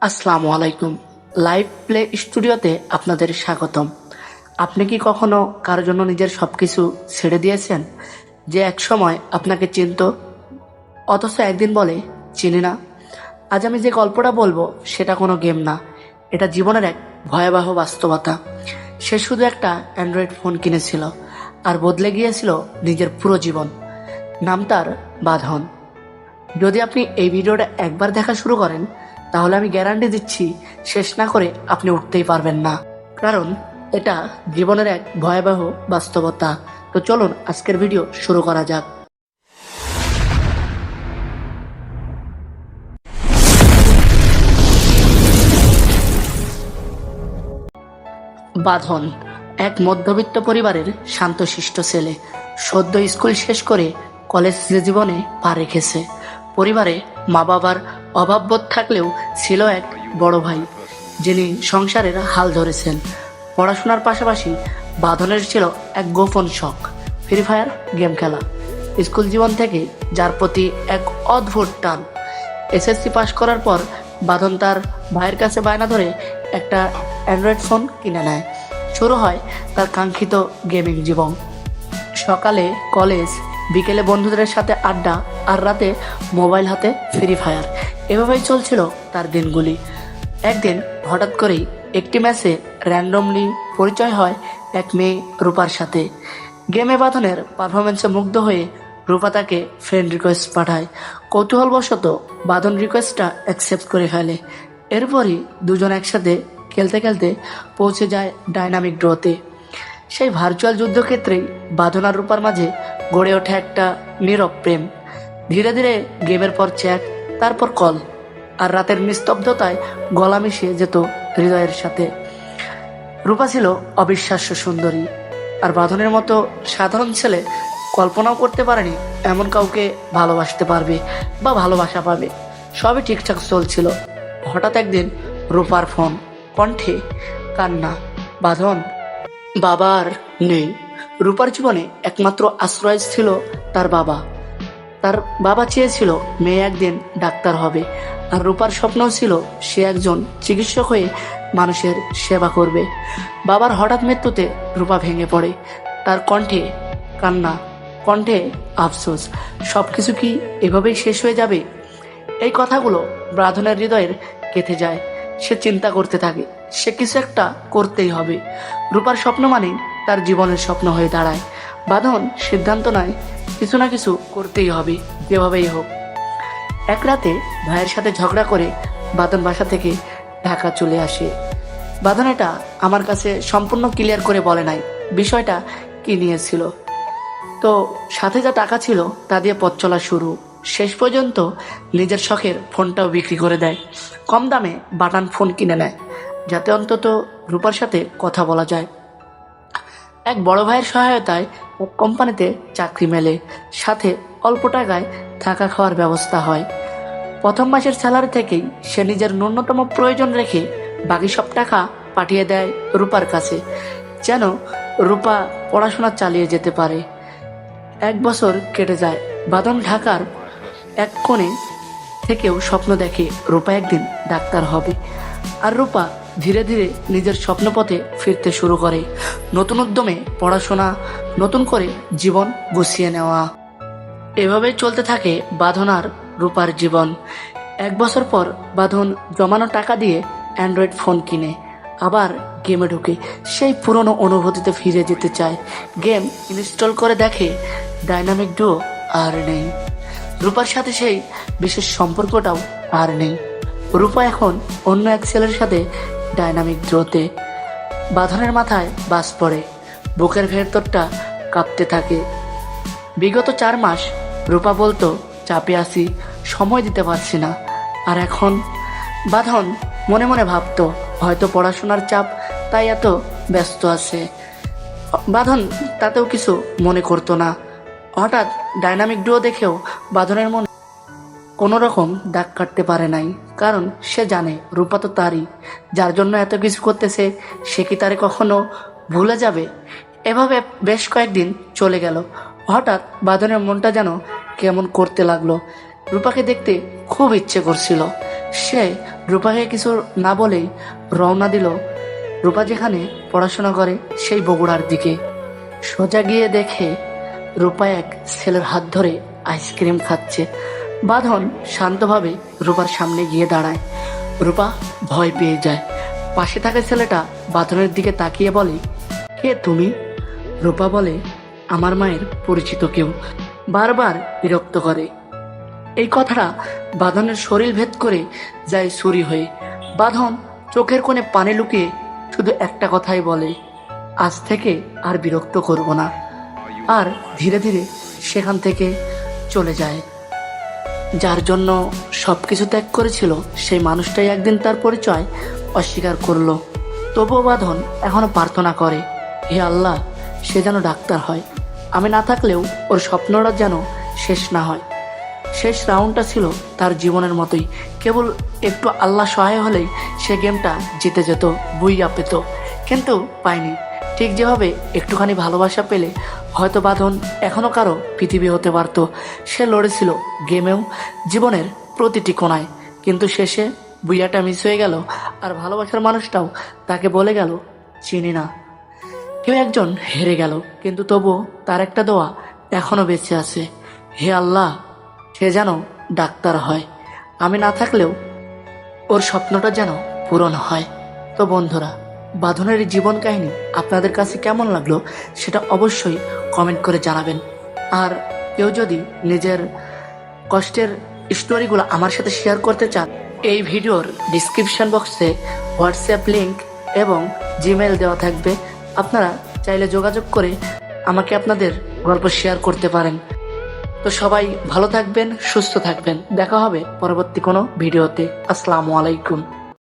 আসসালামু আলাইকুম। Live play স্টুডিওতে আপনাদের স্বাগতম। আপনি কি কখনো কারোর জন্য নিজের সব কিছু ছেড়ে দিয়েছেন? যে এক সময় আপনাকে চিনত, অথচ একদিন বলে, চিনি না। আজ আমি যে গল্পটা বলব, সেটা কোনো গেম না। এটা জীবনের এক ভয়াবহ বাস্তবতা। সে শুধু একটা অ্যান্ড্রয়েড ফোন কিনেছিল, আর বদলে গিয়েছিল নিজের পুরো জীবন। নাম তার বাঁধন। যদি আপনি এই ভিডিওটা একবার দেখা শুরু করেন তাহলে আমি গ্যারান্টি দিচ্ছি, শেষ না করে আপনি উঠতেই পারবেন না। কারণ এটা জীবনের এক ভয়াবহ বাস্তবতা। তো চলুন আজকের ভিডিও শুরু করা যাক। বাঁধন, এক মধ্যবিত্ত পরিবারের শান্তশিষ্ট ছেলে। সদ্য স্কুল শেষ করে কলেজ জীবনে পা রেখেছে। পরিবারে মা বাবার অভাববোধ থাকলেও ছিল এক বড় ভাই, যিনি সংসারের হাল ধরেছেন। পড়াশোনার পাশাপাশি বাঁধনের ছিল এক গোপন শখ ফ্রি ফায়ার গেম খেলা। স্কুল জীবন থেকে যার প্রতি এক অদ্ভুত টান। এসএসসি পাশ করার পর বাঁধন তার ভাইয়ের কাছে বায়না ধরে একটা অ্যান্ড্রয়েড ফোন কিনে নেয়। শুরু হয় তার কাঙ্ক্ষিত গেমিং জীবন। সকালে কলেজ বিকেলে বন্ধুদের সাথে আড্ডা, আর রাতে মোবাইল হাতে ফ্রি ফায়ার এভাবেই চলছিল তার দিনগুলি। একদিন হঠাৎ করেই একটি ম্যাচে র্যান্ডমলি পরিচয় হয় এক মেয়ে রূপার সাথে। গেমে বাঁধনের পারফরমেন্সে মুগ্ধ হয়ে রূপা তাকে ফ্রেন্ড রিকোয়েস্ট পাঠায়। কৌতূহলবশত বাঁধন রিকোয়েস্টটা অ্যাকসেপ্ট করে ফেলে। এরপরই দুজন একসাথে খেলতে খেলতে পৌঁছে যায় ডাইনামিক ড্রোতে সেই ভার্চুয়াল যুদ্ধক্ষেত্রেই বাঁধন আর রূপার মাঝে গড়ে ওঠে একটা নীরব প্রেম। ধীরে ধীরে গেমের পর চ্যাট তারপর কল। আর রাতের নিস্তব্ধতায় গলা মিশিয়ে যেত হৃদয়ের সাথে। রূপা ছিল অবিশ্বাস্য সুন্দরী। আর বাঁধনের মতো সাধারণ ছেলে কল্পনাও করতে পারেনি এমন কাউকে ভালোবাসতে পারবে বা ভালোবাসা পাবে। সবই ঠিকঠাক চলছিল। হঠাৎ একদিন রূপার ফোন, কণ্ঠে কান্না, বাঁধন বাবা আর নেই। রূপার জীবনে একমাত্র আশ্রয় ছিল তার বাবা। তার বাবা চেয়েছিল মেয়ে একদিন ডাক্তার হবে। আর রূপার স্বপ্ন ছিল সে একজন চিকিৎসক হয়ে মানুষের সেবা করবে। বাবার হঠাৎ মৃত্যুতে রূপা ভেঙে পড়ে। তার কণ্ঠে কান্না, কণ্ঠে আফসোস সব কিছু কি এভাবেই শেষ হয়ে যাবে? এই কথাগুলো ব্রাধনের হৃদয়ের কেঁথে যায়। সে চিন্তা করতে থাকে, সে কিছু একটা করতেই হবে। রূপার স্বপ্ন মানে তার জীবনের স্বপ্ন হয়ে দাঁড়ায়। বাঁধন সিদ্ধান্ত নয়, কিছু না কিছু করতেই হবে, যেভাবেই হোক। এক রাতে ভাইয়ের সাথে ঝগড়া করে বাঁধন বাসা থেকে ঢাকা চলে আসে। বাঁধন এটা আমার কাছে সম্পূর্ণ ক্লিয়ার করে বলে নাই, বিষয়টা কি নিয়েছিল তো সাথে যা টাকা ছিল তা দিয়ে পথ চলা শুরু। শেষ পর্যন্ত নিজের শখের ফোনটাও বিক্রি করে দেয়। কম দামে বাটান ফোন কিনে নেয়, যাতে অন্তত রূপার সাথে কথা বলা যায়। এক বড় ভাইয়ের সহায়তায় কোম্পানিতে চাকরি মেলে। সাথে অল্প টাকায় থাকা খাওয়ার ব্যবস্থা হয়। প্রথম মাসের স্যালারি থেকেই সে নিজের ন্যূনতম প্রয়োজন রেখে বাকি সব টাকা পাঠিয়ে দেয় রূপার কাছে, যেন রূপা পড়াশোনা চালিয়ে যেতে পারে। এক বছর কেটে যায়। বাদন ঢাকার এক কোণে থেকেও স্বপ্ন দেখে রূপা একদিন ডাক্তার হবে। আর রূপা ধীরে ধীরে নিজের স্বপ্নপথে ফিরতে শুরু করে। নতুন উদ্যমে পড়াশোনা, নতুন করে জীবন গুছিয়ে নেওয়া। এভাবে চলতে থাকে বাঁধন আর রূপার জীবন। এক বছর পর বাঁধন জমানো টাকা দিয়ে অ্যান্ড্রয়েড ফোন কিনে, আবার গেমে ঢুকে। সেই পুরনো অনুভূতিতে ফিরে যেতে চায়। গেম ইনস্টল করে দেখে ডাইনামিক ডুও আর নেই। রূপার সাথে সেই বিশেষ সম্পর্কটাও আর নেই। রূপা এখন অন্য এক ছেলের সাথে ডাইনামিক ড্রোতে বাঁধনের মাথায় বাস পড়ে। বুকের ভেতরটা কাঁপতে থাকে। বিগত চার মাস রূপা বলতো, চাপে আসি সময় দিতে পারছি না। আর এখন বাঁধন মনে মনে ভাবতো, হয়তো পড়াশোনার চাপ তাই এত ব্যস্ত আছে। বাঁধন তাতেও কিছু মনে করতো না। হঠাৎ ডাইনামিক ডুও দেখেও বাঁধনের মনে কোনো রকম দাগ কাটতে পারে নাই, কারণ সে জানে রূপা তো তারই। যার জন্য এত কিছু করতেছে, সে কি তারে কখনো ভুলে যাবে? এভাবে বেশ কয়েকদিন চলে গেল। হঠাৎ বাদনের মনটা যেন কেমন করতে লাগল। রূপাকে দেখতে খুব ইচ্ছে করছিল। সে রূপাকে কিছু না বলেই রওনা দিল। রূপা যেখানে পড়াশোনা করে, সেই বগুড়ার দিকে। সোজা গিয়ে দেখে রূপা এক ছেলের হাত ধরে আইসক্রিম খাচ্ছে। বাঁধন শান্তভাবে রূপার সামনে গিয়ে দাঁড়ায়। রূপা ভয় পেয়ে যায়। পাশে থাকা ছেলেটা বাঁধনের দিকে তাকিয়ে বলে, কে তুমি? রূপা বলে, আমার মায়ের পরিচিত কেউ। বারবার বিরক্ত করে। এই কথাটা বাঁধনের শরীর ভেদ করে যায় চুরি হয়ে। বাঁধন চোখের কোণে পানে লুকিয়ে শুধু একটা কথাই বলে, আজ থেকে আর বিরক্ত করব না। আর ধীরে ধীরে সেখান থেকে চলে যায়। যার জন্য সব কিছু ত্যাগ করেছিল, সেই মানুষটাই একদিন তার পরিচয় অস্বীকার করল। তবুও বাঁধন এখনও প্রার্থনা করে, হে আল্লাহ, সে যেন ডাক্তার হয়। আমি না থাকলেও ওর স্বপ্নটা যেন শেষ না হয়। শেষ রাউন্ডটা ছিল তার জীবনের মতোই। কেবল একটু আল্লাহ সহায় হলেই সে গেমটা জিতে যেত, বুইয়া পেত, কিন্তু পায়নি। ঠিক যেভাবে একটুখানি ভালোবাসা পেলে হয়তো বাঁধন এখনও কারও পৃথিবী হতে পারত। সে লড়েছিল গেমেও, জীবনের প্রতিটি কোণায়। কিন্তু শেষে বুইয়াটা মিস হয়ে গেল আর ভালোবাসার মানুষটাও তাকে বলে গেল, চিনি না। কেউ একজন হেরে গেল, কিন্তু তবুও তার একটা দোয়া এখনও বেঁচে আছে। হে আল্লাহ, সে যেন ডাক্তার হয়। আমি না থাকলেও ওর স্বপ্নটা যেন পূরণ হয়। তো বন্ধুরা বাঁধনের জীবন কাহিনী আপনাদের কাছে কেমন লাগল সেটা অবশ্যই কমেন্ট করে জানাবেন। আর কেউ যদি নিজের কষ্টের স্টোরিগুলো আমার সাথে শেয়ার করতে চান, এই ভিডিওর ডিসক্রিপশন বক্সে হোয়াটসঅ্যাপ লিঙ্ক এবং জিমেল দেওয়া থাকবে। আপনারা চাইলে যোগাযোগ করে আমাকে আপনাদের গল্প শেয়ার করতে পারেন। তো সবাই ভালো থাকবেন, সুস্থ থাকবেন। দেখা হবে পরবর্তী কোনো ভিডিওতে। আসসালামু আলাইকুম।